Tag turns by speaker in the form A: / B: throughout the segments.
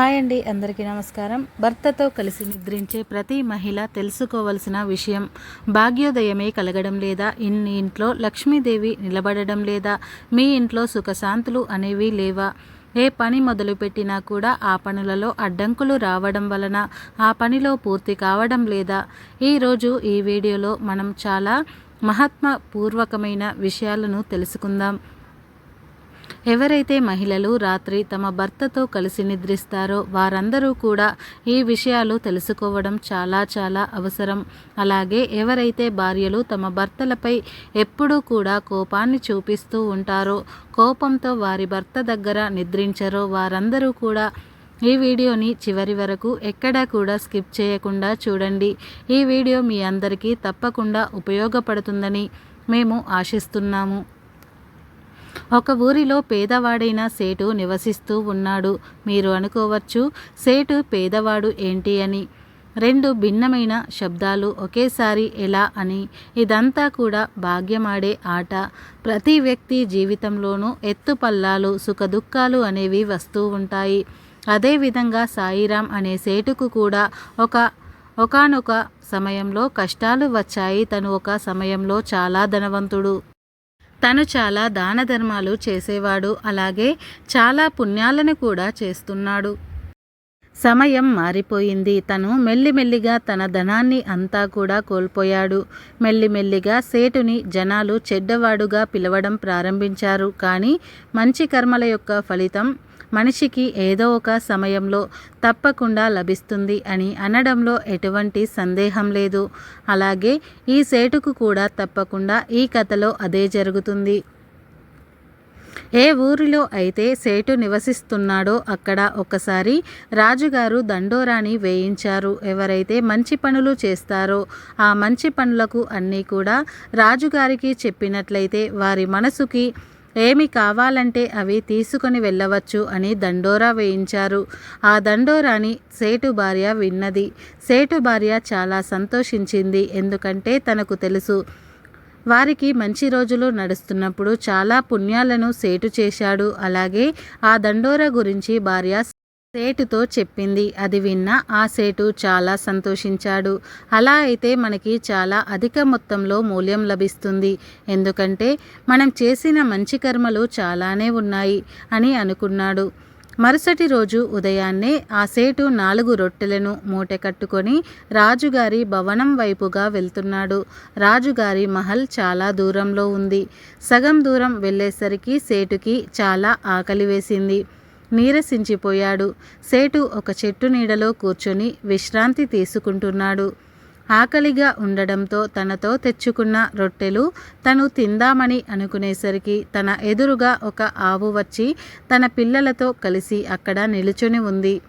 A: Hi అండి అందరికీ నమస్కారం. భర్తతో కలిసి నిద్రించే ప్రతి మహిళ తెలుసుకోవలసిన విషయం భాగ్యోదయమే కలగడం లేదా ఇన్ని ఇంట్లో లక్ష్మీదేవి నిలబడడం లేదా మీ ఇంట్లో సుఖశాంతులు అనేవి లేవా? ఏ పని మొదలుపెట్టినా కూడా ఆ పనులలో అడ్డంకులు రావడం వలన ఆ పనిలో పూర్తి కావడం లేదా? ఈరోజు ఈ వీడియోలో మనం చాలా మహాత్మపూర్వకమైన విషయాలను తెలుసుకుందాం. ఎవరైతే మహిళలు రాత్రి తమ భర్తతో కలిసి నిద్రిస్తారో వారందరూ కూడా ఈ విషయాలు తెలుసుకోవడం చాలా చాలా అవసరం. అలాగే ఎవరైతే భార్యలు తమ భర్తలపై ఎప్పుడూ కూడా కోపాన్ని చూపిస్తూ ఉంటారో కోపంతో వారి భర్త దగ్గర నిద్రించరో వారందరూ కూడా ఈ వీడియోని చివరి వరకు ఎక్కడా కూడా స్కిప్ చేయకుండా చూడండి. ఈ వీడియో మీ అందరికీ తప్పకుండా ఉపయోగపడుతుందని మేము ఆశిస్తున్నాము. ఒక ఊరిలో పేదవాడైన సేటు నివసిస్తూ ఉన్నాడు. మీరు అనుకోవచ్చు సేటు పేదవాడు ఏంటి అని. రెండు భిన్నమైన శబ్దాలు ఒకేసారి ఎలా అని. ఇదంతా కూడా భాగ్యమాడే ఆట. ప్రతి వ్యక్తి జీవితంలోనూ ఎత్తుపల్లాలు సుఖదుఖాలు అనేవి వస్తూ ఉంటాయి. అదేవిధంగా సాయిరాం అనే సేటుకు కూడా ఒక ఒకనొక సమయంలో కష్టాలు వచ్చాయి. తను ఒక సమయంలో చాలా ధనవంతుడు. తను చాలా దాన ధర్మాలు చేసేవాడు అలాగే చాలా పుణ్యాలను కూడా చేస్తున్నాడు. సమయం మారిపోయింది. తను మెల్లిమెల్లిగా తన ధనాన్ని అంతా కూడా కోల్పోయాడు. మెల్లిమెల్లిగా సేటుని జనాలు చెడ్డవాడుగా పిలవడం ప్రారంభించారు. కానీ మంచి కర్మల యొక్క ఫలితం మనిషికి ఏదో ఒక సమయంలో తప్పకుండా లభిస్తుంది అని అనడంలో ఎటువంటి సందేహం లేదు. అలాగే ఈ సేటుకు కూడా తప్పకుండా ఈ కథలో అదే జరుగుతుంది. ఏ ఊరిలో అయితే సేటు నివసిస్తున్నాడో అక్కడ ఒకసారి రాజుగారు దండోరాని వేయించారు. ఎవరైతే మంచి పనులు చేస్తారో ఆ మంచి పనులకు అన్నీ కూడా రాజుగారికి చెప్పినట్లయితే వారి మనసుకి ఏమి కావాలంటే అవి తీసుకొని వెళ్ళవచ్చు అని దండోరా వేయించారు. ఆ దండోరాని సేటు భార్య విన్నది. సేటు భార్య చాలా సంతోషించింది. ఎందుకంటే తనకు తెలుసు వారికి మంచి రోజులు నడుస్తున్నప్పుడు చాలా పుణ్యాలను సేటు చేశాడు. అలాగే ఆ దండోరా గురించి భార్య సేటుతో చెప్పింది. అది విన్న ఆ సేటు చాలా సంతోషించాడు. అలా అయితే మనకి చాలా అధిక మొత్తంలో మూల్యం లభిస్తుంది. ఎందుకంటే మనం చేసిన మంచి కర్మలు చాలానే ఉన్నాయి అని అనుకున్నాడు. మరుసటి రోజు ఉదయాన్నే ఆ సేటు నాలుగు రొట్టెలను మూట కట్టుకొని రాజుగారి భవనం వైపుగా వెళ్తున్నాడు. రాజుగారి మహల్ చాలా దూరంలో ఉంది. సగం దూరం వెళ్ళేసరికి సేటుకి చాలా ఆకలి వేసింది. నీరసించిపోయాడు. సేటు ఒక చెట్టు నీడలో కూర్చొని విశ్రాంతి తీసుకుంటున్నాడు. ఆకలిగా ఉండడంతో తనతో తెచ్చుకున్న రొట్టెలు తను తిందామని అనుకునేసరికి తన ఎదురుగా ఒక ఆవు వచ్చి తన పిల్లలతో కలిసి అక్కడ నిలుచొని ఉంది.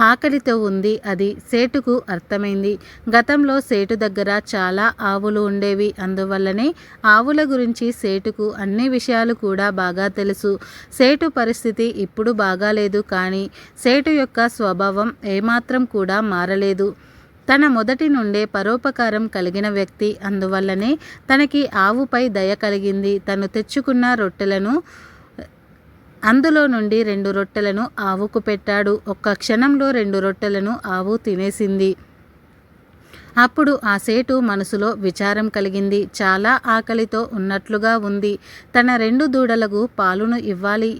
A: ఆకలితో ఉంది. అది సేటుకు అర్థమైంది. గతంలో సేటు దగ్గర చాలా ఆవులు ఉండేవి. అందువల్లనే ఆవుల గురించి సేటుకు అన్ని విషయాలు కూడా బాగా తెలుసు. సేటు పరిస్థితి ఇప్పుడు బాగాలేదు కానీ సేటు యొక్క స్వభావం ఏమాత్రం కూడా మారలేదు. తన మొదటి నుండే పరోపకారం కలిగిన వ్యక్తి. అందువల్లనే తనకి ఆవుపై దయ కలిగింది. తను తెచ్చుకున్న రొట్టెలను అందులో నుండి రెండు రొట్టెలను ఆవుకు పెట్టాడు. ఒక్క క్షణంలో రెండు రొట్టెలను ఆవు తినేసింది. అప్పుడు ఆ సేటు మనసులో విచారం కలిగింది. చాలా ఆకలితో ఉన్నట్లుగా ఉంది. తన రెండు దూడలకు పాలును ఇవ్వాలి.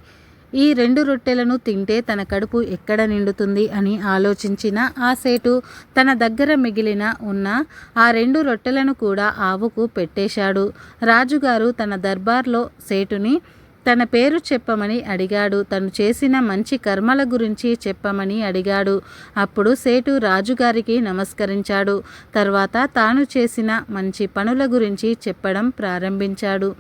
A: ఈ రెండు రొట్టెలను తింటే తన కడుపు ఎక్కడ నిండుతుంది అని ఆలోచించిన ఆ సేటు తన దగ్గర మిగిలిన ఉన్న ఆ రెండు రొట్టెలను కూడా ఆవుకు పెట్టేశాడు. రాజుగారు తన దర్బార్లో సేటుని తన పేరు చెప్పమని అడిగాడు. తను చేసిన మంచి కర్మల గురించి చెప్పమని అడిగాడు. అప్పుడు సేటు రాజుగారికి నమస్కరించాడు. తర్వాత తాను చేసిన మంచి పనుల గురించి చెప్పడం ప్రారంభించాడు.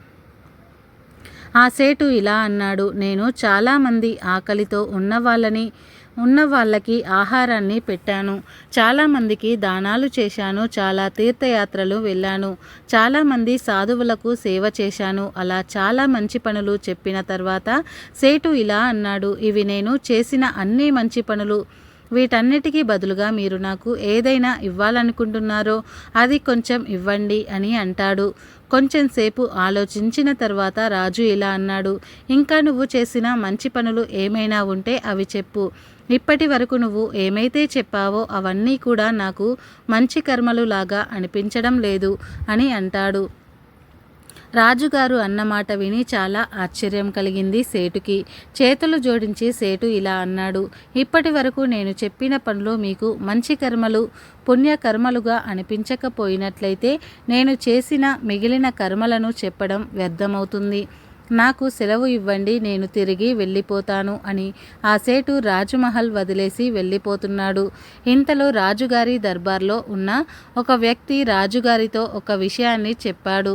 A: ఆ సేటు ఇలా అన్నాడు. నేను చాలామంది ఆకలితో ఉన్న వాళ్ళని ఉన్న వాళ్ళకి ఆహారాన్ని పెట్టాను. చాలామందికి దానాలు చేశాను. చాలా తీర్థయాత్రలు వెళ్ళాను. చాలామంది సాధువులకు సేవ చేశాను. అలా చాలా మంచి పనులు చెప్పిన తర్వాత సేటు ఇలా అన్నాడు. ఇవి నేను చేసిన అన్ని మంచి పనులు వీటన్నిటికీ బదులుగా మీరు నాకు ఏదైనా ఇవ్వాలనుకుంటున్నారో అది కొంచెం ఇవ్వండి అని అంటాడు. కొంచెం సేపు ఆలోచించిన తర్వాత రాజు ఇలా అన్నాడు ఇంకా నువ్వు చేసిన మంచి పనులు ఏమైనా ఉంటే అవి చెప్పు. ఇప్పటి వరకు నువ్వు ఏమైతే చెప్పావో అవన్నీ కూడా నాకు మంచి కర్మలు లాగా అనిపించడం లేదు అని అంటాడు. రాజుగారు అన్నమాట విని చాలా ఆశ్చర్యం కలిగింది సేటుకి. చేతులు జోడించి సేటు ఇలా అన్నాడు ఇప్పటి వరకు నేను చెప్పిన పనులు మీకు మంచి కర్మలు పుణ్యకర్మలుగా అనిపించకపోయినట్లయితే నేను చేసిన మిగిలిన కర్మలను చెప్పడం వ్యర్థమవుతుంది. నాకు సెలవు ఇవ్వండి నేను తిరిగి వెళ్ళిపోతాను అని ఆ సేటు రాజమహల్ వదిలేసి వెళ్ళిపోతున్నాడు. ఇంతలో రాజుగారి దర్బార్లో ఉన్న ఒక వ్యక్తి రాజుగారితో ఒక విషయాన్ని చెప్పాడు.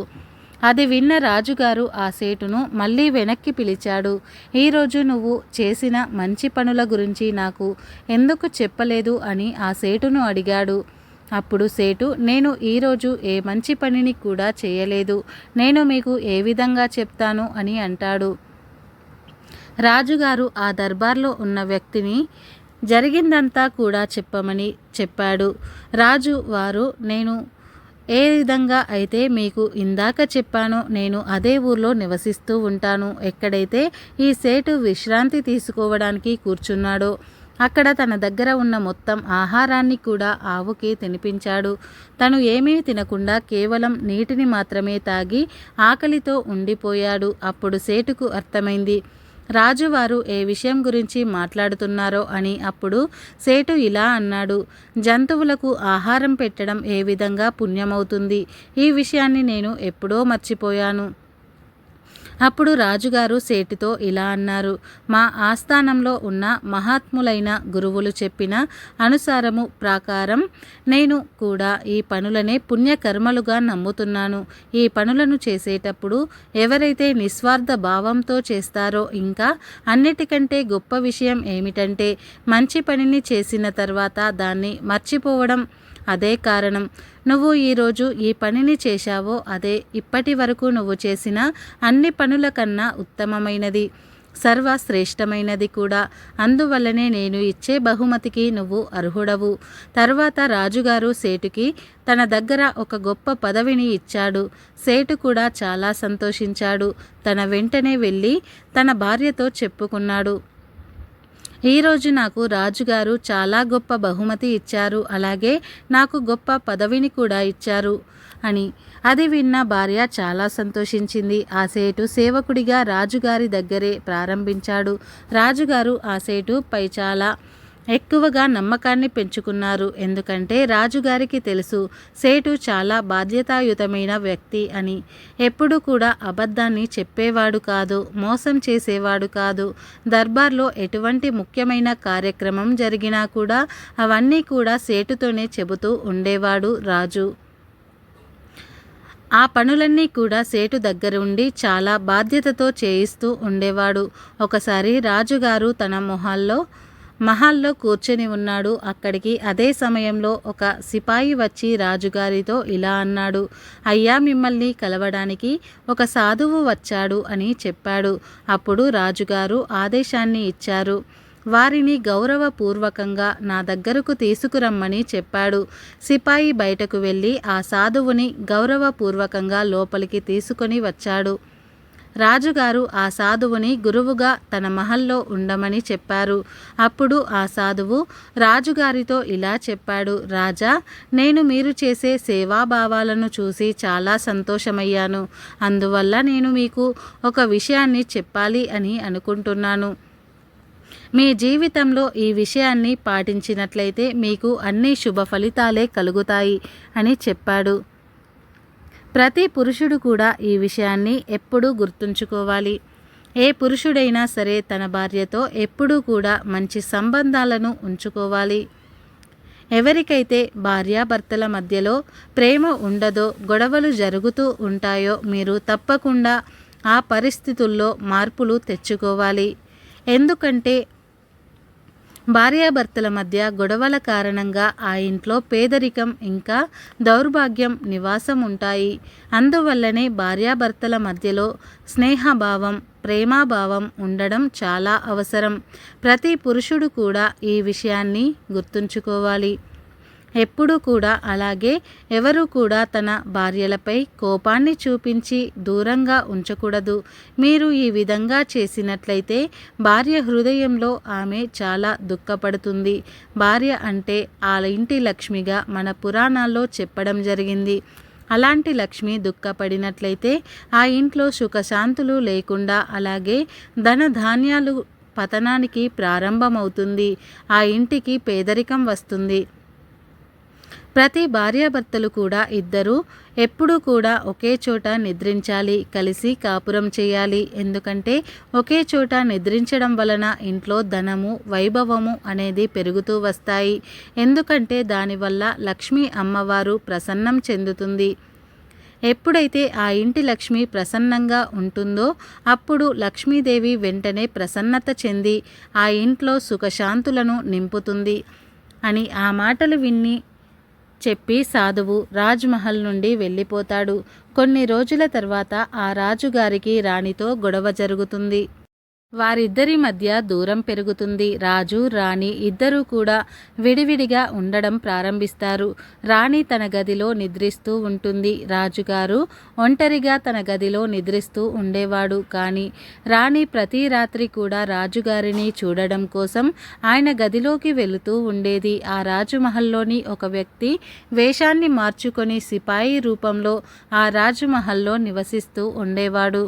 A: అది విన్న రాజుగారు ఆ సేటును మళ్ళీ వెనక్కి పిలిచాడు. ఈరోజు నువ్వు చేసిన మంచి పనుల గురించి నాకు ఎందుకు చెప్పలేదు అని ఆ సేటును అడిగాడు. అప్పుడు సేటు నేను ఈరోజు ఏ మంచి పనిని కూడా చేయలేదు. నేను మీకు ఏ విధంగా చెప్తాను అని అంటాడు. రాజుగారు ఆ దర్బార్లో ఉన్న వ్యక్తిని జరిగిందంతా కూడా చెప్పమని చెప్పాడు. రాజు వారు నేను ఏ విధంగా అయితే మీకు ఇందాక చెప్పానో నేను అదే ఊర్లో నివసిస్తూ ఉంటాను. ఎక్కడైతే ఈ సేటు విశ్రాంతి తీసుకోవడానికి కూర్చున్నాడో అక్కడ తన దగ్గర ఉన్న మొత్తం ఆహారాన్ని కూడా ఆవుకి తినిపించాడు. తను ఏమీ తినకుండా కేవలం నీటిని మాత్రమే తాగి ఆకలితో ఉండిపోయాడు. అప్పుడు సేటుకు అర్థమైంది రాజువారు ఏ విషయం గురించి మాట్లాడుతున్నారో అని అప్పుడు సేటు ఇలా అన్నాడు జంతువులకు ఆహారం పెట్టడం ఏ విధంగా పుణ్యమవుతుంది? ఈ విషయాన్ని నేను ఎప్పుడో మర్చిపోయాను. అప్పుడు రాజుగారు సేటితో ఇలా అన్నారు మా ఆస్థానంలో ఉన్న మహాత్ములైన గురువులు చెప్పిన అనుసారము ప్రకారం నేను కూడా ఈ పనులనే పుణ్యకర్మలుగా నమ్ముతున్నాను. ఈ పనులను చేసేటప్పుడు ఎవరైతే నిస్వార్థ భావంతో చేస్తారో ఇంకా అన్నిటికంటే గొప్ప విషయం ఏమిటంటే మంచి పనిని చేసిన తర్వాత దాన్ని మర్చిపోవడం అదే కారణం. నువ్వు ఈరోజు ఈ పనిని చేశావో అదే ఇప్పటి వరకు నువ్వు చేసిన అన్ని పనుల కన్నా ఉత్తమమైనది. సర్వశ్రేష్టమైనది కూడా. అందువల్లనే నేను ఇచ్చే బహుమతికి నువ్వు అర్హుడవు. తర్వాత రాజుగారు సేటుకి తన దగ్గర ఒక గొప్ప పదవిని ఇచ్చాడు. సేటు కూడా చాలా సంతోషించాడు. తన వెంటనే వెళ్ళి తన భార్యతో చెప్పుకున్నాడు. ఈరోజు నాకు రాజుగారు చాలా గొప్ప బహుమతి ఇచ్చారు. అలాగే నాకు గొప్ప పదవిని కూడా ఇచ్చారు అని. అది విన్న భార్య చాలా సంతోషించింది. ఆ సేటు సేవకుడిగా రాజుగారి దగ్గరే ప్రారంభించాడు. రాజుగారు ఆ సేటు పై చాలా ఎక్కువగా నమ్మకాన్ని పెంచుకున్నారు. ఎందుకంటే రాజుగారికి తెలుసు సేటు చాలా బాధ్యతాయుతమైన వ్యక్తి అని. ఎప్పుడు కూడా అబద్ధాన్ని చెప్పేవాడు కాదు మోసం చేసేవాడు కాదు. దర్బార్లో ఎటువంటి ముఖ్యమైన కార్యక్రమం జరిగినా కూడా అవన్నీ కూడా సేటుతోనే చెబుతూ ఉండేవాడు రాజు. ఆ పనులన్నీ కూడా సేటు దగ్గర ఉండి చాలా బాధ్యతతో చేయిస్తూ ఉండేవాడు. ఒకసారి రాజుగారు తన మొహాల్లో మహల్లో కూర్చొని ఉన్నాడు. అక్కడికి అదే సమయంలో ఒక సిపాయి వచ్చి రాజుగారితో ఇలా అన్నాడు. అయ్యా మిమ్మల్ని కలవడానికి ఒక సాధువు వచ్చాడు అని చెప్పాడు. అప్పుడు రాజుగారు ఆదేశాన్ని ఇచ్చారు. వారిని గౌరవపూర్వకంగా నా దగ్గరకు తీసుకురమ్మని చెప్పాడు. సిపాయి బయటకు వెళ్ళి ఆ సాధువుని గౌరవపూర్వకంగా లోపలికి తీసుకొని వచ్చాడు. రాజుగారు ఆ సాధువుని గురువుగా తన మహల్లో ఉండమని చెప్పారు. అప్పుడు ఆ సాధువు రాజుగారితో ఇలా చెప్పాడు రాజా నేను మీరు చేసే సేవాభావాలను చూసి చాలా సంతోషమయ్యాను. అందువల్ల నేను మీకు ఒక విషయాన్ని చెప్పాలి అని అనుకుంటున్నాను. మీ జీవితంలో ఈ విషయాన్ని పాటించినట్లయితే మీకు అన్ని శుభ ఫలితాలే కలుగుతాయి అని చెప్పాడు. ప్రతి పురుషుడు కూడా ఈ విషయాన్ని ఎప్పుడూ గుర్తుంచుకోవాలి. ఏ పురుషుడైనా సరే తన భార్యతో ఎప్పుడూ కూడా మంచి సంబంధాలను ఉంచుకోవాలి. ఎవరికైతే భార్యాభర్తల మధ్యలో ప్రేమ ఉండదో గొడవలు జరుగుతూ ఉంటాయో మీరు తప్పకుండా ఆ పరిస్థితుల్లో మార్పులు తెచ్చుకోవాలి. ఎందుకంటే భార్యాభర్తల మధ్య గొడవల కారణంగా ఆ ఇంట్లో పేదరికం ఇంకా దౌర్భాగ్యం నివాసం ఉంటాయి. అందువల్లనే భార్యాభర్తల మధ్యలో స్నేహభావం ప్రేమాభావం ఉండడం చాలా అవసరం. ప్రతి పురుషుడు కూడా ఈ విషయాన్ని గుర్తుంచుకోవాలి. ఎప్పుడూ కూడా అలాగే ఎవరు కూడా తన భార్యలపై కోపాన్ని చూపించి దూరంగా ఉంచకూడదు. మీరు ఈ విధంగా చేసినట్లయితే భార్య హృదయంలో ఆమె చాలా దుఃఖపడుతుంది. భార్య అంటే ఆ ఇంటి లక్ష్మిగా మన పురాణాల్లో చెప్పడం జరిగింది. అలాంటి లక్ష్మి దుఃఖపడినట్లయితే ఆ ఇంట్లో సుఖశాంతులు లేకుండా అలాగే ధన ధాన్యాలు పతనానికి ప్రారంభమవుతుంది. ఆ ఇంటికి పేదరికం వస్తుంది. ప్రతి భార్యాభర్తలు కూడా ఇద్దరూ ఎప్పుడూ కూడా ఒకే చోట నిద్రించాలి కలిసి కాపురం చేయాలి. ఎందుకంటే ఒకే చోట నిద్రించడం వలన ఇంట్లో ధనము వైభవము అనేది పెరుగుతూ వస్తాయి. ఎందుకంటే దానివల్ల లక్ష్మీ అమ్మవారు ప్రసన్నం చెందుతుంది. ఎప్పుడైతే ఆ ఇంటి లక్ష్మి ప్రసన్నంగా ఉంటుందో అప్పుడు లక్ష్మీదేవి వెంటనే ప్రసన్నత చెంది ఆ ఇంట్లో సుఖశాంతులను నింపుతుంది అని ఆ మాటలు విన్ని చెప్పి సాధువు రాజ్మహల్ నుండి వెళ్ళిపోతాడు. కొన్ని రోజుల తర్వాత ఆ రాజుగారికి రాణితో గొడవ జరుగుతుంది. వారిద్దరి మధ్య దూరం పెరుగుతుంది. రాజు రాణి ఇద్దరూ కూడా విడివిడిగా ఉండడం ప్రారంభిస్తారు. రాణి తన గదిలో నిద్రిస్తూ ఉంటుంది. రాజుగారు ఒంటరిగా తన గదిలో నిద్రిస్తూ ఉండేవాడు. కానీ రాణి ప్రతి రాత్రి కూడా రాజుగారిని చూడడం కోసం ఆయన గదిలోకి వెళుతూ ఉండేది. ఆ రాజుమహల్లోని ఒక వ్యక్తి వేషాన్ని మార్చుకొని సిపాయి రూపంలో ఆ రాజుమహల్లో నివసిస్తూ ఉండేవాడు.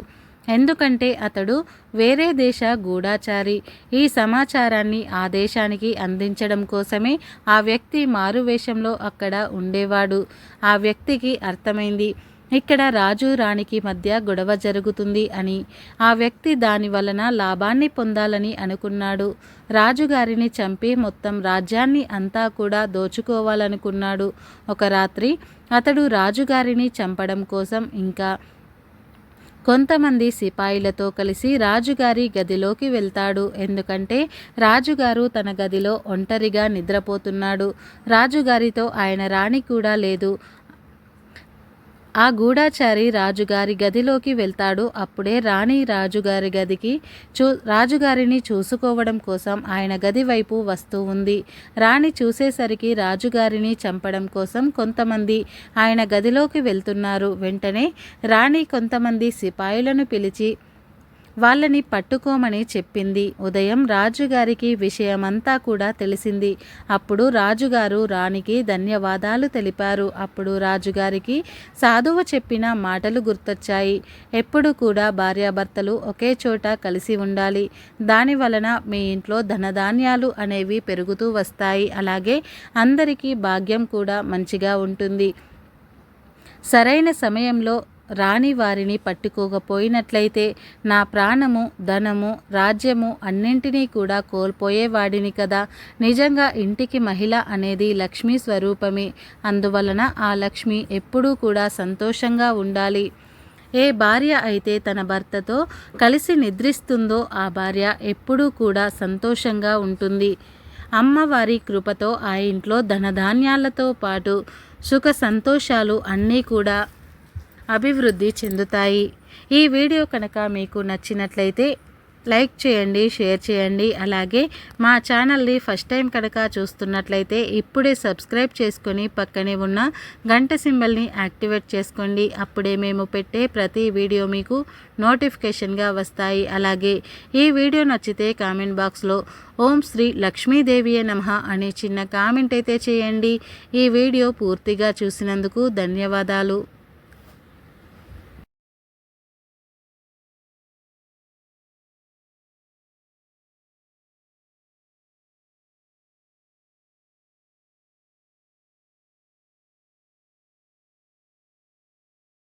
A: ఎందుకంటే అతడు వేరే దేశ గూఢాచారి. ఈ సమాచారాన్ని ఆ దేశానికి అందించడం కోసమే ఆ వ్యక్తి మారువేషంలో అక్కడ ఉండేవాడు. ఆ వ్యక్తికి అర్థమైంది ఇక్కడ రాజు రాణికి మధ్య గొడవ జరుగుతుంది అని. ఆ వ్యక్తి దాని వలన లాభాన్ని పొందాలని అనుకున్నాడు. రాజుగారిని చంపి మొత్తం రాజ్యాన్ని అంతా కూడా దోచుకోవాలనుకున్నాడు. ఒక రాత్రి అతడు రాజుగారిని చంపడం కోసం ఇంకా కొంతమంది సిపాయిలతో కలిసి రాజుగారి గదిలోకి వెళ్తాడు. ఎందుకంటే రాజుగారు తన గదిలో ఒంటరిగా నిద్రపోతున్నాడు. రాజుగారితో ఆయన రాణి కూడా లేదు. ఆ గూఢాచారి రాజుగారి గదిలోకి వెళ్తాడు. అప్పుడే రాణి రాజుగారి గదికి చూ రాజుగారిని చూసుకోవడం కోసం ఆయన గది వైపు వస్తూ ఉంది. రాణి చూసేసరికి రాజుగారిని చంపడం కోసం కొంతమంది ఆయన గదిలోకి వెళ్తున్నారు. వెంటనే రాణి కొంతమంది సిపాయిలను పిలిచి వాళ్ళని పట్టుకోమని చెప్పింది. ఉదయం రాజుగారికి విషయమంతా కూడా తెలిసింది. అప్పుడు రాజుగారు రాణికి ధన్యవాదాలు తెలిపారు. అప్పుడు రాజుగారికి సాధువు చెప్పిన మాటలు గుర్తొచ్చాయి. ఎప్పుడు కూడా భార్యాభర్తలు ఒకే చోట కలిసి ఉండాలి. దాని వలన మీ ఇంట్లో ధనధాన్యాలు అనేవి పెరుగుతూ వస్తాయి. అలాగే అందరికీ భాగ్యం కూడా మంచిగా ఉంటుంది. సరైన సమయంలో రాని వారిని పట్టుకోకపోయినట్లయితే నా ప్రాణము ధనము రాజ్యము అన్నింటినీ కూడా కోల్పోయేవాడిని కదా. నిజంగా ఇంటికి మహిళ అనేది లక్ష్మీ స్వరూపమే. అందువలన ఆ లక్ష్మి ఎప్పుడూ కూడా సంతోషంగా ఉండాలి. ఏ భార్య అయితే తన భర్తతో కలిసి నిద్రిస్తుందో ఆ భార్య ఎప్పుడూ కూడా సంతోషంగా ఉంటుంది. అమ్మవారి కృపతో ఆ ఇంట్లో ధనధాన్యాలతో పాటు సుఖ సంతోషాలు అన్నీ కూడా. అభివృద్ధి చెందుతాయి. ఈ వీడియో కనుక మీకు నచ్చినట్లయితే లైక్ చేయండి షేర్ చేయండి. అలాగే మా ఛానల్ని ఫస్ట్ టైం కనుక చూస్తున్నట్లయితే ఇప్పుడే సబ్స్క్రైబ్ చేసుకొని పక్కనే ఉన్న గంట సింబల్ని యాక్టివేట్ చేసుకోండి. అప్పుడే మేము పెట్టే ప్రతి వీడియో మీకు నోటిఫికేషన్గా వస్తాయి. అలాగే ఈ వీడియో నచ్చితే కామెంట్ బాక్స్లో ఓం శ్రీ లక్ష్మీదేవియే నమ అనే చిన్న కామెంట్ అయితే చేయండి. ఈ వీడియో పూర్తిగా చూసినందుకు ధన్యవాదాలు.